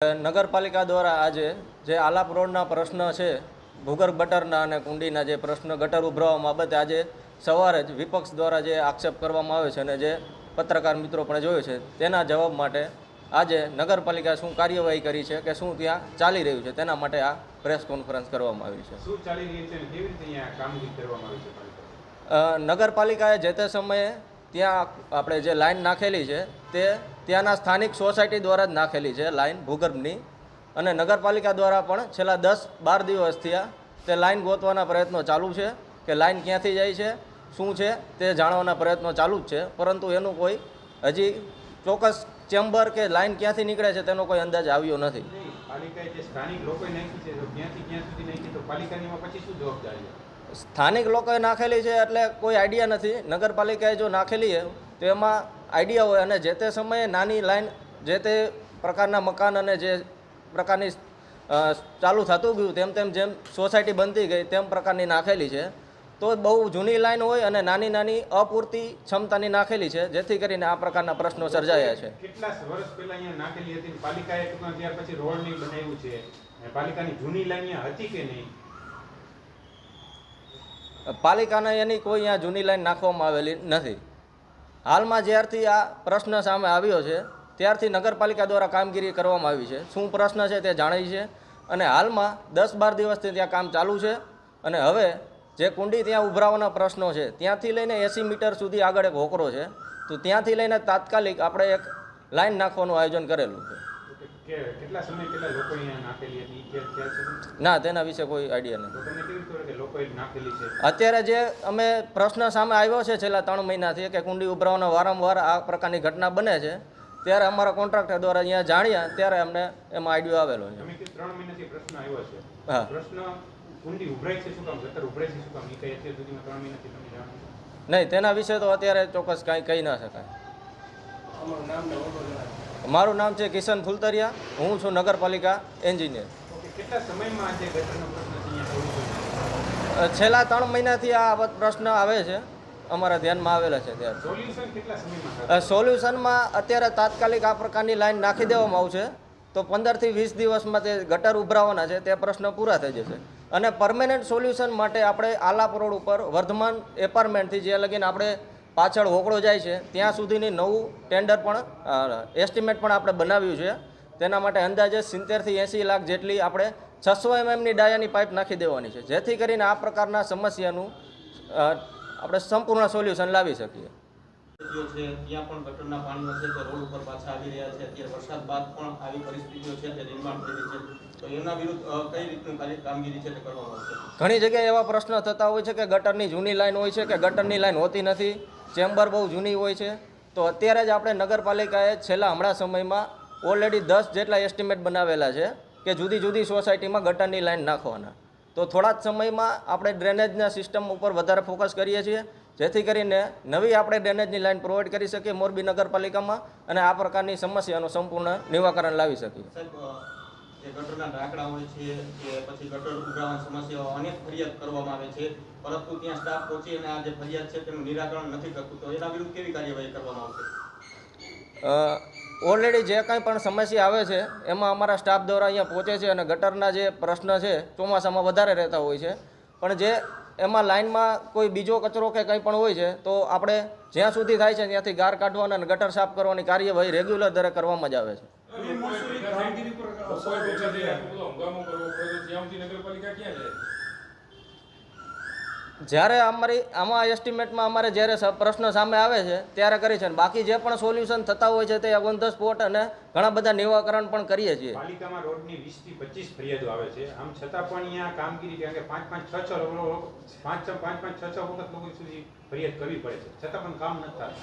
નગરપાલિકા દ્વારા આજે જે આલાપ રોડના પ્રશ્ન છે ભૂગર્ભ ગટરના અને કુંડીના જે પ્રશ્ન ગટર ઉભરાવા બાબતે આજે સવારે જ વિપક્ષ દ્વારા જે આક્ષેપ કરવામાં આવે છે અને જે પત્રકાર મિત્રો પણ જોયો છે તેના જવાબ માટે આજે નગરપાલિકાએ શું કાર્યવાહી કરી છે કે શું ત્યાં ચાલી રહ્યું છે તેના માટે આ પ્રેસ કોન્ફરન્સ કરવામાં આવી છે. શું ચાલી રહ્યું છે નગરપાલિકાએ જે તે સમયે ત્યાં આપણે જે લાઈન નાખેલી છે, તે ત્યાંના સ્થાનિક સોસાયટી દ્વારા જ નાખેલી છે લાઈન ભૂગર્ભની. અને નગરપાલિકા દ્વારા પણ છેલ્લા દસ બાર દિવસ થયા તે લાઈન ગોતવાના પ્રયત્નો ચાલુ છે કે લાઈન ક્યાંથી જાય છે, શું છે તે જાણવાના પ્રયત્નો ચાલુ જ છે. પરંતુ એનું કોઈ હજી ચોક્કસ ચેમ્બર કે લાઈન ક્યાંથી નીકળે છે તેનો કોઈ અંદાજ આવ્યો નથી. પાલિકાએ જે સ્થાનિક લોકોએ નાખી છે ક્યાંથી ક્યાં સુધી નાખી તો પાલિકાની પછી શું જવાબદારી? સ્થાનિક લોકોએ નાખેલી છે એટલે કોઈ આઈડિયા નથી. નગરપાલિકાએ જો નાખેલી હોય તો એમાં આઈડિયા હોય અને જે તે સમયે નાની લાઈન જે તે પ્રકારના મકાન અને જે પ્રકારની ચાલુ થતું ગયું, તેમ તેમ જેમ સોસાયટી બનતી ગઈ, તેમ પ્રકારની નાખેલી છે. તો બહુ જૂની લાઈન હોય અને નાની નાની અપૂરતી ક્ષમતાની નાખેલી છે, જેથી કરીને આ પ્રકારના પ્રશ્નો સર્જાયા છે. કેટલા વર્ષ પહેલા અહીંયા નાખેલી હતી પાલિકાએ ત્યાર પછી રોડ નહીં બનાવ્યું છે? પાલિકાની જૂની લાઈન હતી કે નહીં? પાલિકાને એની કોઈ અહીંયા જૂની લાઈન નાખવામાં આવેલી નથી. હાલમાં જ્યારથી આ પ્રશ્ન સામે આવ્યો છે ત્યારથી નગરપાલિકા દ્વારા કામગીરી કરવામાં આવી છે. શું પ્રશ્ન છે તે જાણી છે. અને હાલમાં દસ બાર દિવસથી ત્યાં કામ ચાલુ છે અને હવે જે કુંડી ત્યાં ઉભરાવાના પ્રશ્નો છે ત્યાંથી લઈને એંસી મીટર સુધી આગળ એક હોકરો છે તો ત્યાંથી લઈને તાત્કાલિક આપણે એક લાઈન નાખવાનું આયોજન કરેલું છે? ના તેના વિશે કોઈ આઈડિયા નથી. અત્યારે જે અમે પ્રશ્ન સામે આવ્યો છે છેલ્લા ત્રણ મહિનાથી કે કુંડી ઉભરાવાના વારંવાર આ પ્રકારની ઘટના બને છે ત્યારે અમારા કોન્ટ્રાક્ટર દ્વારા અહીંયા જાણ્યા ત્યારે અમને એમાં આઈડિયો આવેલો છે. ત્રણ મહિનાથી પ્રશ્ન આવ્યો છે. હા. પ્રશ્ન કુંડી ઉભરાય છે શું કામ? ઉભરાય છે શું કામ? ઈ કઈ અત્યાર સુધીમાં ત્રણ મહિનાથી તમે જાણો નહીં તેના વિશે તો અત્યારે ચોક્કસ કાંઈ કહી ના શકાય. મારું નામ છે કિશન ફુલતરિયા હું છું નગરપાલિકા એન્જિનિયર. કેટલા સમયમાં આજે ગટરનો પ્રશ્ન છે અહીંયા સોલ્યુશન અ, છેલ્લા ત્રણ મહિનાથી આ પ્રશ્ન આવે છે. અમારા ધ્યાનમાં આવેલા છે ત્યારે? સોલ્યુશનમાં અત્યારે તાત્કાલિક આ પ્રકારની લાઈન નાખી દેવામાં આવશે. તો પંદરથી વીસ દિવસમાં તે ગટર ઉભરાવાના છે તે પ્રશ્ન પૂરા થઈ જશે. અને પરમેનન્ટ સોલ્યુશન માટે આપણે આલાપ રોડ ઉપર વર્ધમાન એપાર્ટમેન્ટથી જે લગીને આપણે પાછળ હોકળો જાય છે ત્યાં સુધીની નવું ટેન્ડર પણ એસ્ટિમેટ પણ આપણે બનાવ્યું છે. તેના માટે અંદાજે સિત્તેરથી એંસી લાખ જેટલી આપણે છસો એમએમની ડાયાની પાઇપ નાખી દેવાની છે. જેથી કરીને આ પ્રકારના સમસ્યાનું આપણે સંપૂર્ણ સોલ્યુશન લાવી શકીએ. પરિસ્થિતિઓ છે ત્યાં પણ ગટરના પાણીઓ છે તે રોડ ઉપર પાછા આવી રહ્યા છે. અત્યારે વરસાદ બાદ પણ આવી પરિસ્થિતિઓ છે તે નિર્માણ થઈ રહી છે. તો એના વિરુદ્ધ કઈ રીતનું કામગીરી છે તે કરવામાં આવશે? ઘણી જગ્યાએ એવા પ્રશ્નો થતા હોય છે કે ગટરની જૂની લાઈન હોય છે કે ગટરની લાઈન હોતી નથી. ચેમ્બર બહુ જૂની હોય છે. તો અત્યારે જ આપણે નગરપાલિકાએ છેલ્લા હમણાં સમયમાં ઓલરેડી દસ જેટલા એસ્ટિમેટ બનાવેલા છે. કે જુદી જુદી સોસાયટીમાં ગટરની લાઈન નાખવાના. તો થોડા જ સમયમાં આપણે ડ્રેનેજના સિસ્ટમ ઉપર વધારે ફોકસ કરીએ છીએ જેથી કરીને નવી આપણે ડ્રેનેજની લાઈન પ્રોવાઈડ કરી શકીએ મોરબી નગરપાલિકામાં અને આ પ્રકારની સમસ્યાનું સંપૂર્ણ નિવાકરણ લાવી શકીએ. જે ગટરના ઢાંકણા હોય છે કે પછી ગટર ઉભરાવાની સમસ્યાઓ અનેક ફરિયાદ કરવામાં આવે છે પરંતુ ત્યાં સ્ટાફ પહોંચી અને આ જે ફરિયાદ છે તેનું નિરાકરણ નથી કરતું તો એના વિરુદ્ધ કેવી કાર્યવાહી કરવામાં આવશે? ઓલરેડી જે કાંઈ પણ સમસ્યા આવે છે એમાં અમારા સ્ટાફ દ્વારા અહીંયા પહોંચે છે અને ગટરના જે પ્રશ્ન છે ચોમાસામાં વધારે રહેતા હોય છે પણ જે એમાં લાઇનમાં કોઈ બીજો કચરો કે કંઈ પણ હોય છે તો આપણે જ્યાં સુધી થાય છે ત્યાંથી ગાર કાઢવાના અને ગટર સાફ કરવાની કાર્યવાહી રેગ્યુલર દરે કરવામાં જ આવે છે કોઈ પૂછે છે બધો હંગામો કરવો પડે તો ત્યાં સુધી નગરપાલિકા ક્યાં જાય જ્યારે અમારી આમાં એસ્ટિમેટમાં અમારે જ્યારે પ્રશ્ન સામે આવે છે ત્યારે કરી છે અને બાકી જે પણ સોલ્યુશન થતા હોય છે તે ઓન ધ સ્પોટ અને ઘણા બધા નિવાકરણ પણ કરીએ છીએ. પાલિકામાં રોડની વીસથી પચીસ ફરિયાદો આવે છે. આમ છતાં પણ અહીંયા કામગીરી કારણ કે પાંચ પાંચ છ છ પાંચ પાંચ પાંચ છ છ વખત લોકો સુધી ફરિયાદ કરવી પડે છે. છતાં પણ કામ નથી થતું.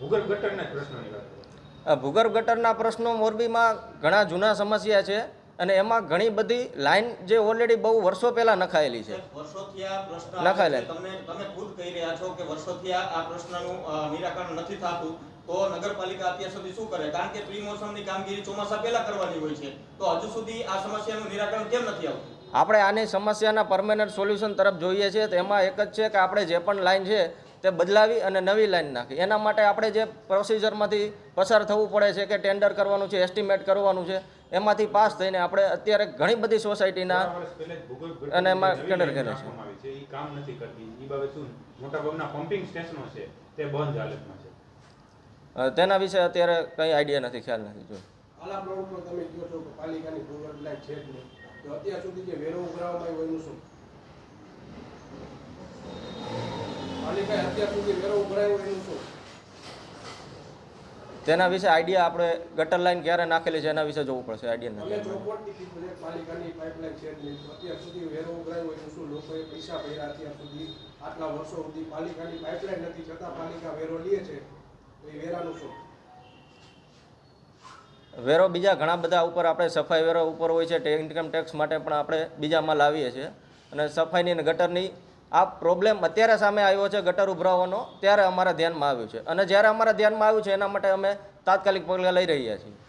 ભૂગર્ભ ગટરના પ્રશ્નોની વાત ભૂગર્ભ ગટરના પ્રશ્નો મોરબીમાં ઘણા જૂના સમસ્યા છે. અને એમાં ઘણી બધી લાઈન જે ઓલરેડી બહુ વર્ષો પહેલાં નખાયેલી છે. સાહેબ, વર્ષોથી આ પ્રશ્ન આવે લખાયેલા. છે. તમે તમે ખુદ કહી રહ્યા છો કે વર્ષોથી આ આ પ્રશ્નનું નિરાકરણ નથી થતું. તો નગરપાલિકા અત્યાર સુધી શું કરે? કારણ કે પ્રી મોસમની કામગીરી ચોમાસા પહેલા કરવાની હોય છે. તો હજુ સુધી આ સમસ્યાનું નિરાકરણ કેમ નથી આવતું? આપણે આની સમસ્યાના પરમેનન્ટ સોલ્યુશન તરફ જોઈએ છીએ. તો એમાં એક જ છે કે આપણે જે પણ લાઈન છે તે બદલાવી અને નવી લાઈન નાખી. એના માટે આપણે જે પ્રોસિજરમાંથી પસાર થવું પડે છે કે ટેન્ડર કરવાનું છે એસ્ટિમેટ કરવાનું છે એમાંથી પાસ થઈને આપણે અત્યારે ઘણી બધી સોસાયટીના અને એમાં ટેન્ડર કરે છે. નાખવામાં આવી છે. એ કામ નથી કરતી. એ બાબત શું? મોટાભાગના પમ્પિંગ સ્ટેશનો છે. તે બંધ હાલતમાં છે. તેના વિશે અત્યારે કંઈ આઈડિયા નથી ખ્યાલ નથી જો. આલા પ્લોટ પર તમે કહો છો કે પાલિકાની ભૂગર્ભ લાઈન છે જ નહીં. તો અત્યાર સુધી જે વેરો ઉઘરાવવામાં આવ્યો એનું શું? પાલિકાએ અત્યાર સુધી વેરો ઉઘરાવ્યો એનું શું તેના વિશે આઈડિયા આપણે ગટર લાઈન ક્યારે નાખેલી છે એના વિશે જોવું પડશે આઈડિયા વેરો બીજા ઘણા બધા ઉપર આપણે સફાઈ વેરો ઉપર હોય છે ઇન્કમ ટેક્સ માટે પણ આપણે બીજામાં લાવીએ છીએ. અને સફાઈની અને ગટરની આ પ્રોબ્લેમ અત્યારે સામે આવ્યો છે ગટર ઉભરાવાનો ત્યારે અમારા ધ્યાનમાં આવ્યું છે. અને જ્યારે અમારા ધ્યાનમાં આવ્યું છે, એના માટે અમે તાત્કાલિક પગલાં લઈ રહ્યા છીએ.